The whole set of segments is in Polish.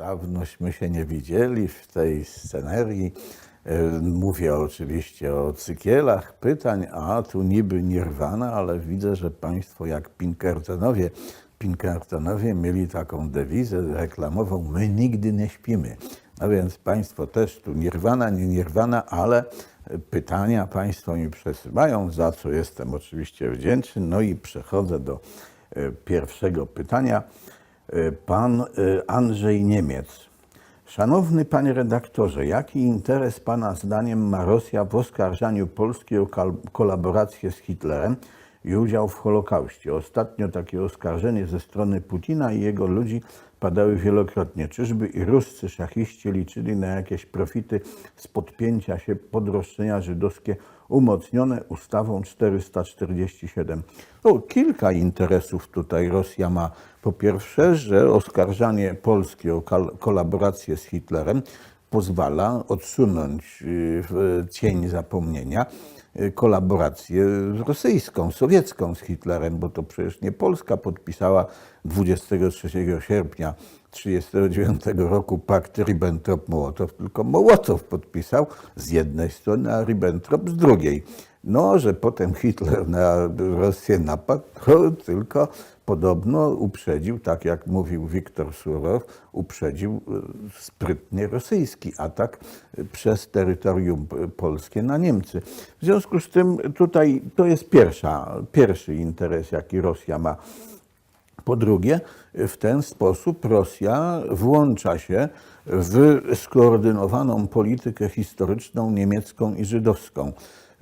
Dawnośmy się nie widzieli w tej scenerii. E, Mówię oczywiście o cykielach pytań, a tu niby Nirwana, ale widzę, że Państwo jak Pinkertonowie, Pinkertonowie mieli taką dewizę reklamową, my nigdy nie śpimy. No więc Państwo też tu Nirwana, nie Nirwana, ale pytania Państwo mi przesyłają, za co jestem oczywiście wdzięczny. No i przechodzę do e, pierwszego pytania. E, Pan e, Andrzej Niemiec. Szanowny panie redaktorze, jaki interes pana zdaniem ma Rosja w oskarżaniu Polski o kolaborację z Hitlerem i udział w Holokauście? Ostatnio takie oskarżenie ze strony Putina i jego ludzi padały wielokrotnie. Czyżby i ruscy szachiści liczyli na jakieś profity z podpięcia się pod roszczenia żydowskie umocnione ustawą 447. No, kilka interesów tutaj Rosja ma. Po pierwsze, że oskarżanie Polski o kolaborację z Hitlerem pozwala odsunąć y, w cień zapomnienia y, kolaborację rosyjską, sowiecką z Hitlerem, bo to przecież nie Polska podpisała 23 sierpnia 1939 roku pakt Ribbentrop-Mołotow, tylko Mołotow podpisał z jednej strony, a Ribbentrop z drugiej. No, że potem Hitler na Rosję napadł, tylko podobno uprzedził, tak jak mówił Wiktor Surow, uprzedził e, sprytnie rosyjski atak e, przez terytorium polskie na Niemcy. W związku z tym tutaj to jest pierwsza, pierwszy interes, jaki Rosja ma po drugie, w ten sposób Rosja włącza się w skoordynowaną politykę historyczną niemiecką i żydowską.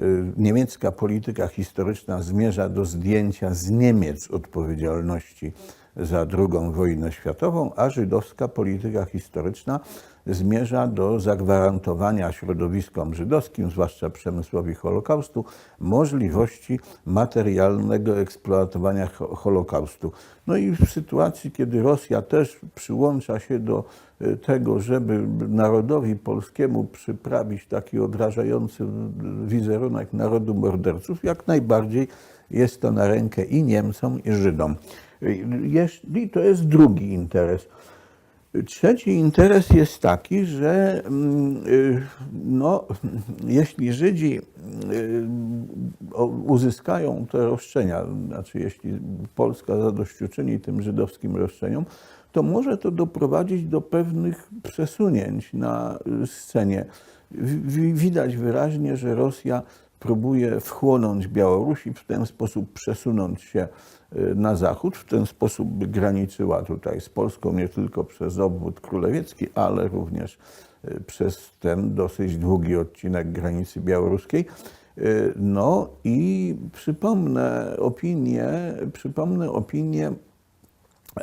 Y, Niemiecka polityka historyczna zmierza do zdjęcia z Niemiec odpowiedzialności za II wojnę światową, a żydowska polityka historyczna zmierza do zagwarantowania środowiskom żydowskim, zwłaszcza przemysłowi Holokaustu, możliwości materialnego eksploatowania ho- Holokaustu. No i w sytuacji, kiedy Rosja też przyłącza się do e, tego, żeby narodowi polskiemu przyprawić taki odrażający wizerunek narodu morderców, jak najbardziej jest to na rękę i Niemcom, i Żydom. Jeśli to jest drugi interes. Trzeci interes jest taki, że mm, y, no, jeśli Żydzi y, uzyskają te roszczenia, znaczy jeśli Polska zadośćuczyni tym żydowskim roszczeniom, to może to doprowadzić do pewnych przesunięć na y, scenie. Wi- Widać wyraźnie, że Rosja próbuje wchłonąć Białoruś i w ten sposób przesunąć się y, na zachód. W ten sposób by graniczyła tutaj z Polską nie tylko przez obwód królewiecki, ale również y, przez ten dosyć długi odcinek granicy białoruskiej. Y, No i przypomnę opinię, przypomnę opinię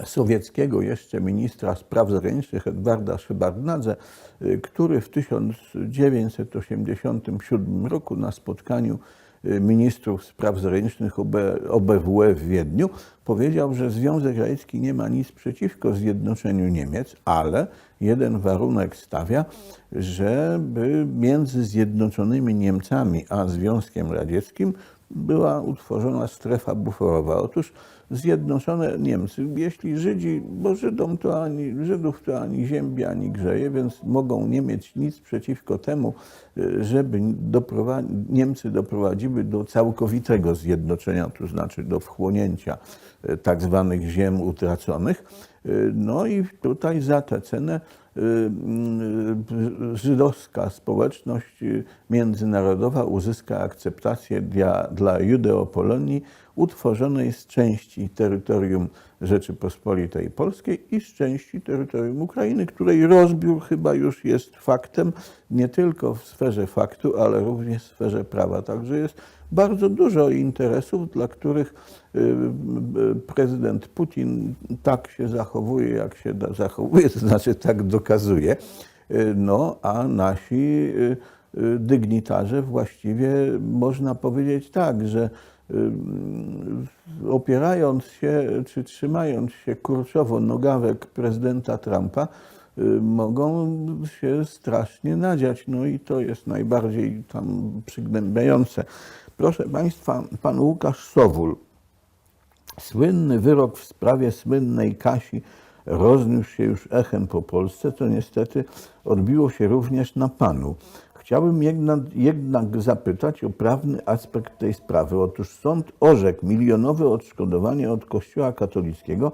sowieckiego jeszcze ministra spraw zagranicznych Edwarda Szybardnadze, y, który w 1987 roku na spotkaniu y, ministrów spraw zagranicznych OB, OBWE w Wiedniu powiedział, że Związek Radziecki nie ma nic przeciwko zjednoczeniu Niemiec, ale jeden warunek stawia, żeby między zjednoczonymi Niemcami a Związkiem Radzieckim była utworzona strefa buforowa. Otóż zjednoczone Niemcy, jeśli Żydzi, bo Żydom to ani, Żydów to ani ziębi, ani grzeje, więc mogą nie mieć nic przeciwko temu, y, żeby Niemcy doprowadziły do całkowitego zjednoczenia, to znaczy do wchłonięcia y, tak zwanych ziem utraconych. Y, No i tutaj za tę cenę żydowska społeczność y, międzynarodowa uzyska akceptację dla, dla Judeopolonii utworzonej z części terytorium Rzeczypospolitej Polskiej i z części terytorium Ukrainy, której rozbiór chyba już jest faktem nie tylko w sferze faktu, ale również w sferze prawa. Także jest bardzo dużo interesów, dla których y, y, prezydent Putin tak się zachowuje, jak się zachowuje, to znaczy tak dokazuje, Y, no a nasi dygnitarze właściwie można powiedzieć tak, że opierając się czy trzymając się kurczowo nogawek prezydenta Trumpa, y, mogą się strasznie nadziać. No i to jest najbardziej tam przygnębiające. Proszę Państwa, pan Łukasz Sowul, Słynny wyrok w sprawie słynnej Kasi rozniósł się już echem po Polsce, to niestety odbiło się również na panu. Chciałbym jednak, jednak zapytać o prawny aspekt tej sprawy. Otóż sąd orzekł milionowe odszkodowanie od Kościoła katolickiego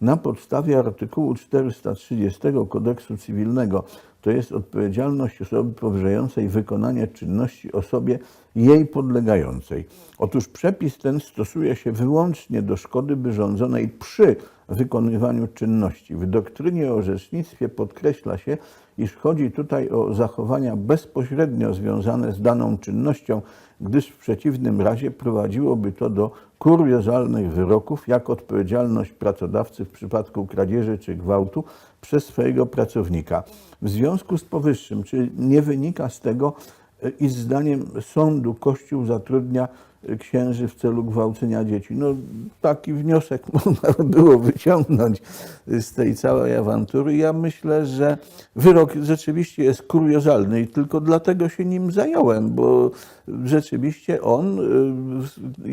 na podstawie artykułu 430 kodeksu cywilnego, to jest odpowiedzialność osoby powierzającej wykonanie czynności osobie jej podlegającej. Otóż przepis ten stosuje się wyłącznie do szkody wyrządzonej przy wykonywaniu czynności. W doktrynie o orzecznictwie podkreśla się, iż chodzi tutaj o zachowania bezpośrednio związane z daną czynnością, gdyż w przeciwnym razie prowadziłoby to do kuriozalnych wyroków, jak odpowiedzialność pracodawcy w przypadku kradzieży czy gwałtu przez swojego pracownika. W związku z powyższym, czy nie wynika z tego, e, iż zdaniem sądu Kościół zatrudnia e, księży w celu gwałcenia dzieci. No, taki wniosek można było wyciągnąć z tej całej awantury. Ja myślę, że wyrok rzeczywiście jest kuriozalny i tylko dlatego się nim zająłem, bo rzeczywiście on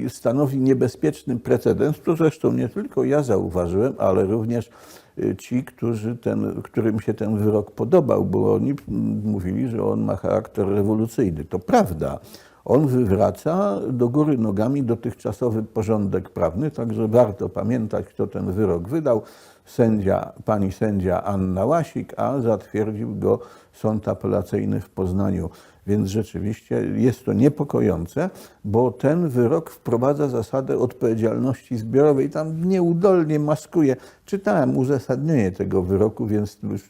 stanowi niebezpieczny precedens. To zresztą nie tylko ja zauważyłem, ale również ci, którzy ten, którym się ten wyrok podobał, bo oni mm, mówili, że on ma charakter rewolucyjny. To prawda. On wywraca do góry nogami dotychczasowy porządek prawny, także warto pamiętać, kto ten wyrok wydał. Sędzia, pani sędzia Anna Łasik, a zatwierdził go Sąd Apelacyjny w Poznaniu. Więc rzeczywiście jest to niepokojące, bo ten wyrok wprowadza zasadę odpowiedzialności zbiorowej. Tam nieudolnie maskuje. Czytałem uzasadnienie tego wyroku, więc już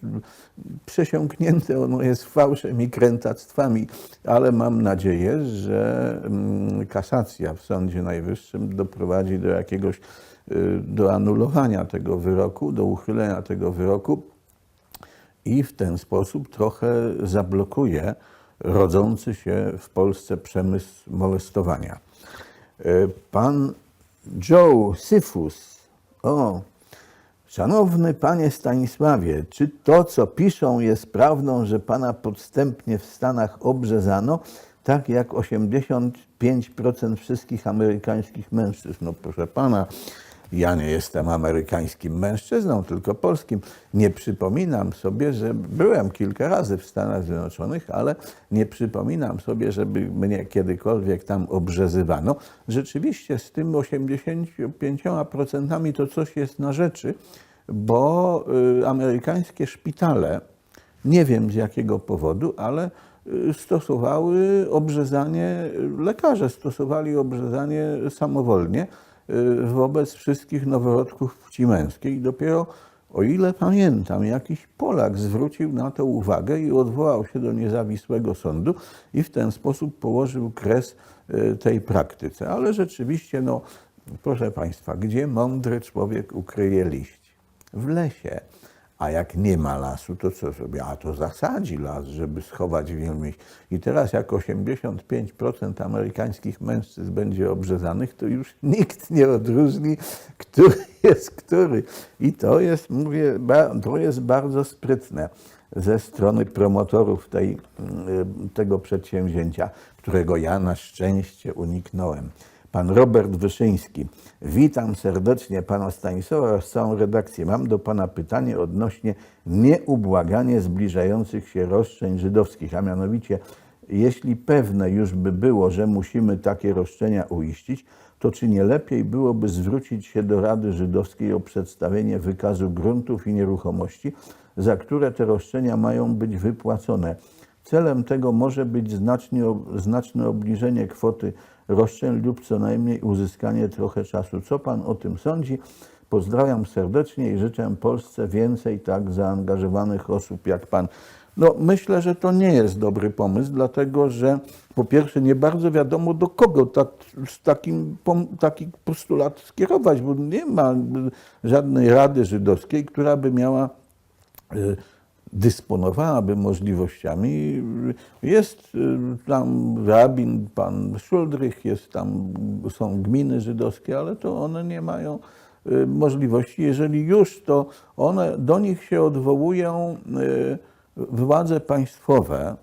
przesiąknięte ono jest fałszem i krętactwami, ale mam nadzieję, że mm, kasacja w Sądzie Najwyższym doprowadzi do jakiegoś, y, do anulowania tego wyroku, do uchylenia tego wyroku i w ten sposób trochę zablokuje rodzący się w Polsce przemysł molestowania. E, Pan Joe Syfus, o, szanowny panie Stanisławie, czy to, co piszą, jest prawdą, że pana podstępnie w Stanach obrzezano, tak jak 85% wszystkich amerykańskich mężczyzn? No proszę pana, ja nie jestem amerykańskim mężczyzną, tylko polskim. Nie przypominam sobie, że byłem kilka razy w Stanach Zjednoczonych, ale nie przypominam sobie, żeby mnie kiedykolwiek tam obrzezywano. Rzeczywiście z tym 85% to coś jest na rzeczy, bo y, amerykańskie szpitale, nie wiem z jakiego powodu, ale y, stosowały obrzezanie, lekarze stosowali obrzezanie samowolnie y, wobec wszystkich noworodków płci męskiej. Dopiero, o ile pamiętam, jakiś Polak zwrócił na to uwagę i odwołał się do niezawisłego sądu i w ten sposób położył kres y, tej praktyce. Ale rzeczywiście, no, proszę Państwa, gdzie mądry człowiek ukryje liść? W lesie. A jak nie ma lasu, to co sobie? A to zasadzi las, żeby schować wielmieś. I teraz jak 85% amerykańskich mężczyzn będzie obrzezanych, to już nikt nie odróżni, który jest który. I to jest, mówię, to jest bardzo sprytne ze strony promotorów tej, mm, tego przedsięwzięcia, którego ja na szczęście uniknąłem. Pan Robert Wyszyński. Witam serdecznie pana Stanisława oraz całą redakcję. Mam do pana pytanie odnośnie nieubłaganie zbliżających się roszczeń żydowskich, a mianowicie, jeśli pewne już by było, że musimy takie roszczenia uiścić, to czy nie lepiej byłoby zwrócić się do Rady Żydowskiej o przedstawienie wykazu gruntów i nieruchomości, za które te roszczenia mają być wypłacone? Celem tego może być znacznie, znaczne obniżenie kwoty roszczeń lub co najmniej uzyskanie trochę czasu. Co Pan o tym sądzi? Pozdrawiam serdecznie i życzę Polsce więcej tak zaangażowanych osób jak Pan. No, myślę, że to nie jest dobry pomysł, dlatego że po pierwsze nie bardzo wiadomo do kogo tak, z takim, taki postulat skierować, bo nie ma żadnej rady żydowskiej, która by miała y, dysponowałaby możliwościami. Jest y, tam rabin, pan Szuldrych, jest tam, są gminy żydowskie, ale to one nie mają y, możliwości. Jeżeli już, to one, do nich się odwołują y, władze państwowe,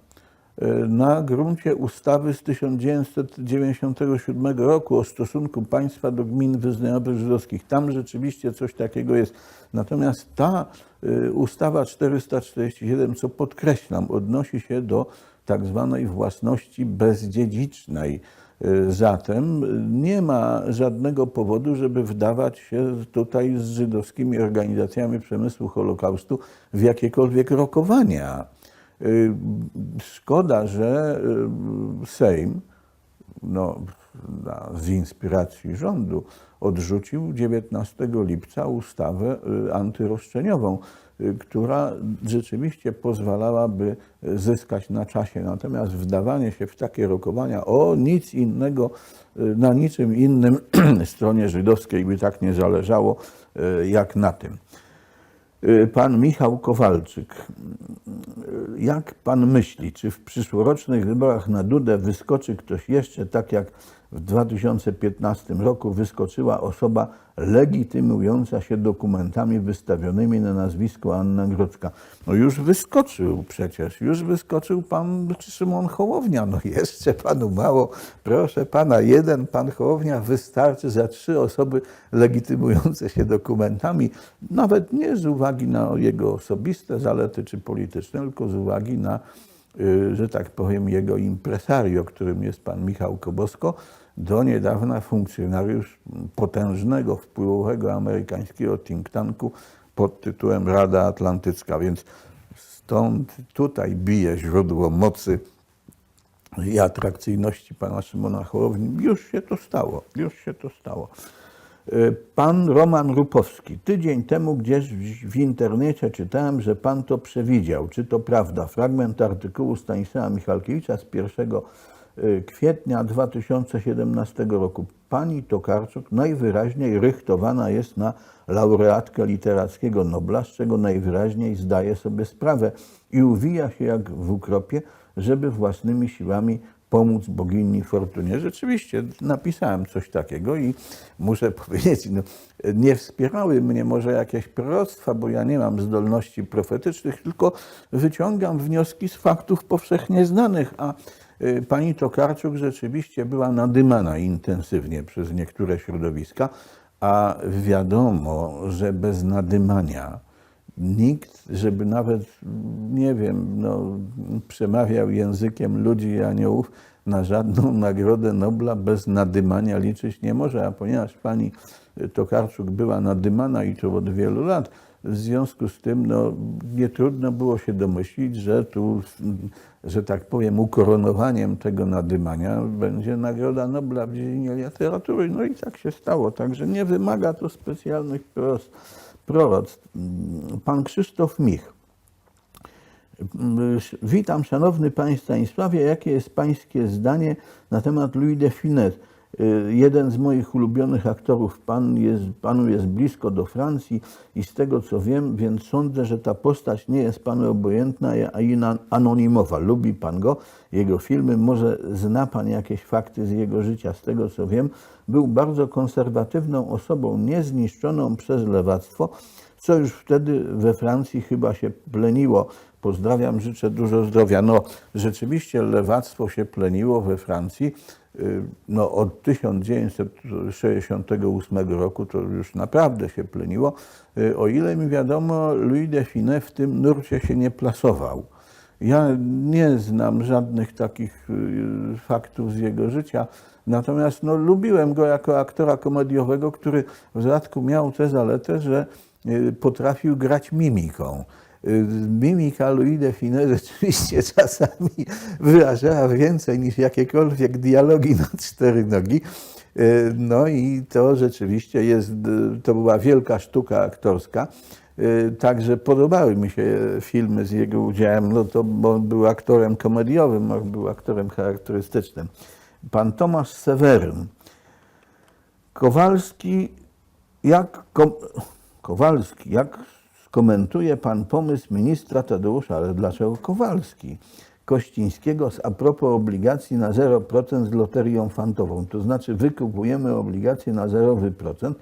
na gruncie ustawy z 1997 roku o stosunku państwa do gmin wyznaniowych żydowskich. Tam rzeczywiście coś takiego jest. Natomiast ta e, ustawa 447, co podkreślam, odnosi się do tak zwanej własności bezdziedzicznej. E, Zatem nie ma żadnego powodu, żeby wdawać się tutaj z żydowskimi organizacjami przemysłu Holokaustu w jakiekolwiek rokowania. Y, Szkoda, że y, Sejm no, z inspiracji rządu odrzucił 19 lipca ustawę y, antyroszczeniową, która rzeczywiście pozwalałaby zyskać na czasie. Natomiast wdawanie się w takie rokowania o nic innego, na niczym innym stronie żydowskiej by tak nie zależało jak na tym. Y, Pan Michał Kowalczyk. Y, Jak pan myśli, czy w przyszłorocznych wyborach na Dudę wyskoczy ktoś jeszcze tak jak w 2015 roku wyskoczyła osoba legitymująca się dokumentami wystawionymi na nazwisko Anna Grodzka? No już wyskoczył przecież, już wyskoczył pan Szymon Hołownia. No jeszcze panu mało, proszę pana, jeden pan Hołownia wystarczy za trzy osoby legitymujące się dokumentami, nawet nie z uwagi na jego osobiste zalety czy polityczne, tylko z uwagi na że tak powiem, jego impresario, którym jest pan Michał Kobosko, do niedawna funkcjonariusz potężnego, wpływowego amerykańskiego think tanku pod tytułem Rada Atlantycka. Więc stąd tutaj bije źródło mocy i atrakcyjności pana Szymona Hołowni. Już się to stało, już się to stało. E, Pan Roman Rupowski. Tydzień temu gdzieś w internecie czytałem, że pan to przewidział. Czy to prawda? Fragment artykułu Stanisława Michalkiewicza z 1 e, kwietnia 2017 roku. Pani Tokarczuk najwyraźniej rychtowana jest na laureatkę literackiego Nobla, z czego najwyraźniej zdaje sobie sprawę i uwija się jak w ukropie, żeby własnymi siłami pomóc bogini Fortunie. Rzeczywiście napisałem coś takiego i muszę powiedzieć, no, nie wspierały mnie może jakieś proroctwa, bo ja nie mam zdolności profetycznych, tylko wyciągam wnioski z faktów powszechnie znanych, a y, pani Tokarczuk rzeczywiście była nadymana intensywnie przez niektóre środowiska, a wiadomo, że bez nadymania nikt, żeby nawet, nie wiem, no, przemawiał językiem ludzi i aniołów, na żadną nagrodę Nobla bez nadymania liczyć nie może. A ponieważ pani Tokarczuk była nadymana i to od wielu lat, w związku z tym no, nie trudno było się domyślić, że tu, że tak powiem, ukoronowaniem tego nadymania będzie Nagroda Nobla w dziedzinie literatury. No i tak się stało. Także nie wymaga to specjalnych prost proroctw. Pan Krzysztof Mich. Witam, szanowny panie Stanisławie. Jakie jest pańskie zdanie na temat Louis de Finet? Jeden z moich ulubionych aktorów, pan jest, panu jest blisko do Francji i z tego co wiem, więc sądzę, że ta postać nie jest panu obojętna, a anonimowa. Lubi pan go, jego filmy, może zna pan jakieś fakty z jego życia. Z tego co wiem, był bardzo konserwatywną osobą, niezniszczoną przez lewactwo, co już wtedy we Francji chyba się pleniło. Pozdrawiam, życzę dużo zdrowia. No, rzeczywiście lewactwo się pleniło we Francji. Y, No, od 1968 roku to już naprawdę się pleniło. Y, O ile mi wiadomo, Louis de w tym nurcie się nie plasował. Ja nie znam żadnych takich y, faktów z jego życia, natomiast no, lubiłem go jako aktora komediowego, który w dodatku miał tę zaletę, że potrafił grać mimiką. Y, Mimika Louis de Finet rzeczywiście czasami wyrażała więcej niż jakiekolwiek dialogi na cztery nogi. Y, No i to rzeczywiście jest, y, to była wielka sztuka aktorska. Także podobały mi się filmy z jego udziałem, no to, bo on był aktorem komediowym, on był aktorem charakterystycznym. Pan Tomasz Seweryn. Kowalski, jak Kowalski, jak skomentuje pan pomysł ministra Tadeusza, ale dlaczego Kowalski? Kościńskiego z a propos obligacji na 0% z loterią fantową. To znaczy wykupujemy obligacje na 0%,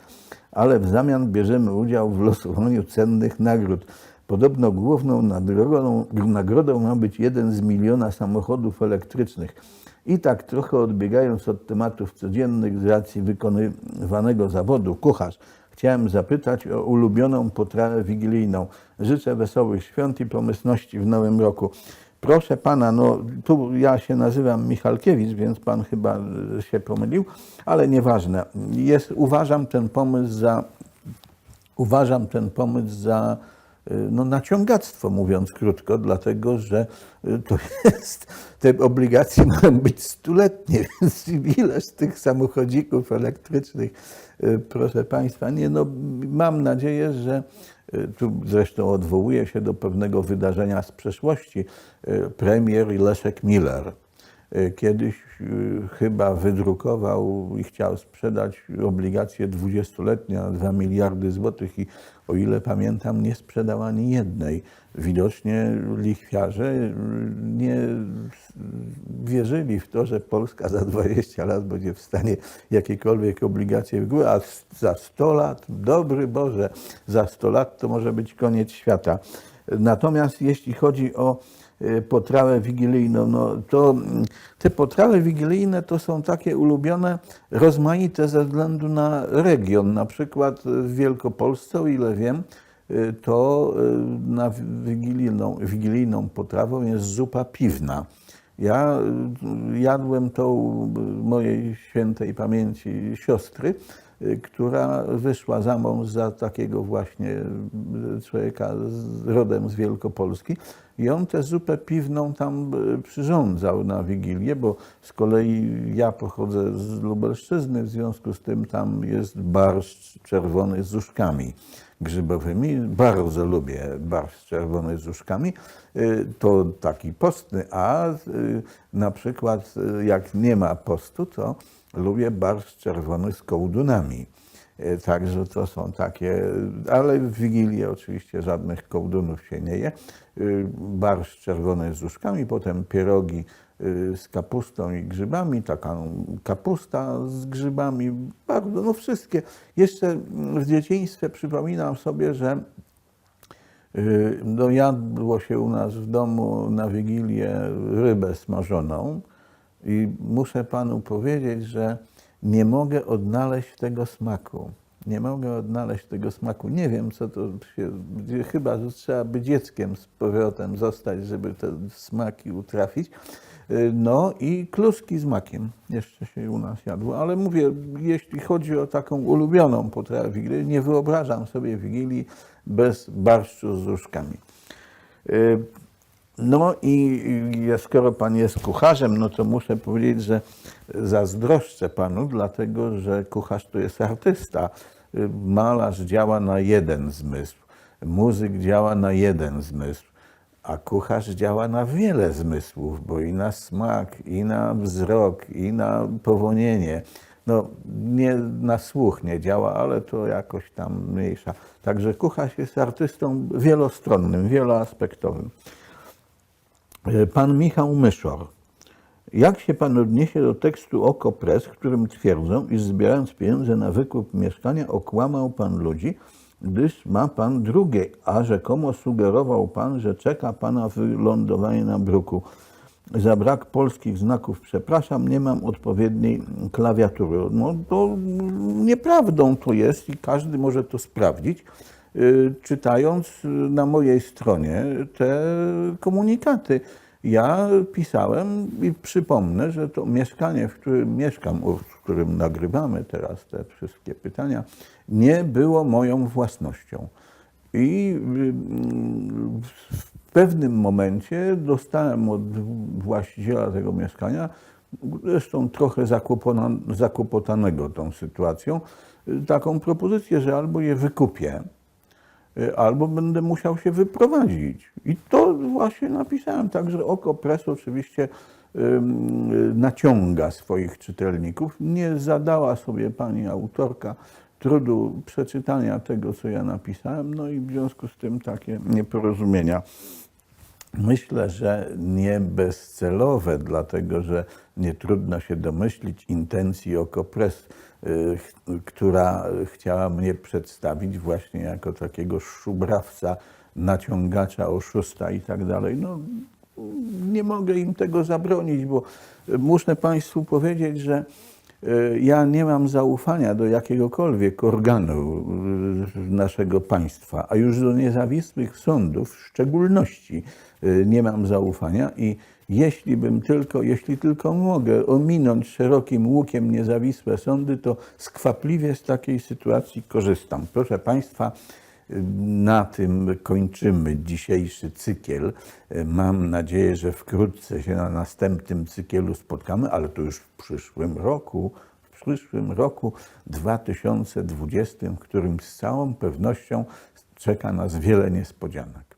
ale w zamian bierzemy udział w losowaniu cennych nagród. Podobno główną nagrodą, nagrodą ma być jeden z miliona samochodów elektrycznych. I tak trochę odbiegając od tematów codziennych z racji wykonywanego zawodu kucharz, chciałem zapytać o ulubioną potrawę wigilijną. Życzę wesołych świąt i pomyślności w nowym roku. Proszę pana, no tu ja się nazywam Michalkiewicz, więc pan chyba e, się pomylił, ale nieważne. Jest, uważam ten pomysł za uważam ten pomysł za no, naciągactwo, mówiąc krótko, dlatego że y, to jest, te obligacje mają być stuletnie, więc ileż tych samochodzików elektrycznych, y, proszę Państwa, nie, no, mam nadzieję, że tu zresztą odwołuje się do pewnego wydarzenia z przeszłości, premier Leszek Miller kiedyś y, chyba wydrukował i chciał sprzedać obligacje 20-letnie na 2 miliardy złotych i o ile pamiętam nie sprzedał ani jednej. Widocznie lichwiarze nie wierzyli w to, że Polska za 20 lat będzie w stanie jakiekolwiek obligacje wykupić, a za 100 lat, dobry Boże, za 100 lat to może być koniec świata. Natomiast jeśli chodzi o potrawę wigilijną, no to te potrawy wigilijne to są takie ulubione, rozmaite ze względu na region. Na przykład w Wielkopolsce, o ile wiem, y, to y, na wigilijną, wigilijną potrawą jest zupa piwna. Ja jadłem u mojej świętej pamięci siostry, y, która wyszła za mąż za takiego właśnie człowieka z, rodem z Wielkopolski i on tę zupę piwną tam y, przyrządzał na Wigilię, bo z kolei ja pochodzę z Lubelszczyzny, w związku z tym tam jest barszcz czerwony z uszkami grzybowymi. Bardzo lubię barszcz czerwony z uszkami. Y, To taki postny, a y, na przykład jak nie ma postu, to lubię barszcz czerwony z kołdunami. Y, Także to są takie, ale w Wigilię oczywiście żadnych kołdunów się nie je. Y, Barszcz czerwony z uszkami, potem pierogi y, z kapustą i grzybami, taka kapusta z grzybami, bardzo, no wszystkie. Jeszcze w dzieciństwie przypominam sobie, że no jadło się u nas w domu na Wigilię rybę smażoną i muszę panu powiedzieć, że nie mogę odnaleźć tego smaku. Nie mogę odnaleźć tego smaku. Nie wiem, co to się. Chyba że trzeba by dzieckiem z powrotem zostać, żeby te smaki utrafić. Y, No i kluski z makiem jeszcze się u nas jadło, ale mówię, jeśli chodzi o taką ulubioną potrawę Wigilii, nie wyobrażam sobie Wigilii bez barszczu z różkami. No i skoro pan jest kucharzem, no to muszę powiedzieć, że zazdroszczę panu, dlatego że kucharz to jest artysta. Malarz działa na jeden zmysł, muzyk działa na jeden zmysł, a kucharz działa na wiele zmysłów, bo i na smak, i na wzrok, i na powonienie. No, nie na słuch nie działa, ale to jakoś tam mniejsza. Także kucharz jest artystą wielostronnym, wieloaspektowym. E, Pan Michał Myszor. Jak się pan odniesie do tekstu Okopres, w którym twierdzą, iż zbierając pieniądze na wykup mieszkania, okłamał pan ludzi, gdyż ma pan drugie, a rzekomo sugerował pan, że czeka pana wylądowanie na bruku. Za brak polskich znaków przepraszam, nie mam odpowiedniej klawiatury. No to nieprawdą to jest i każdy może to sprawdzić, czytając na mojej stronie te komunikaty. Ja pisałem i przypomnę, że to mieszkanie, w którym mieszkam, w którym nagrywamy teraz te wszystkie pytania, nie było moją własnością. I y, w pewnym momencie dostałem od właściciela tego mieszkania, zresztą trochę zakłopotanego tą sytuacją, y, taką propozycję, że albo je wykupię, y, albo będę musiał się wyprowadzić. I to właśnie napisałem. Także Oko Press oczywiście ym, naciąga swoich czytelników. Nie zadała sobie pani autorka trudu przeczytania tego, co ja napisałem, no i w związku z tym takie nieporozumienia. Myślę, że nie bezcelowe, dlatego że nie trudno się domyślić intencji Okopres, y, która chciała mnie przedstawić właśnie jako takiego szubrawca naciągacza, oszusta i tak dalej. No, nie mogę im tego zabronić, bo muszę Państwu powiedzieć, że e, ja nie mam zaufania do jakiegokolwiek organu e, naszego państwa, a już do niezawisłych sądów w szczególności nie mam zaufania i jeśli bym tylko, jeśli tylko mogę ominąć szerokim łukiem niezawisłe sądy, to skwapliwie z takiej sytuacji korzystam. Proszę Państwa, na tym kończymy dzisiejszy cykiel. Mam nadzieję, że wkrótce się na następnym cykielu spotkamy, ale to już w przyszłym roku, w przyszłym roku 2020, w którym z całą pewnością czeka nas wiele niespodzianek.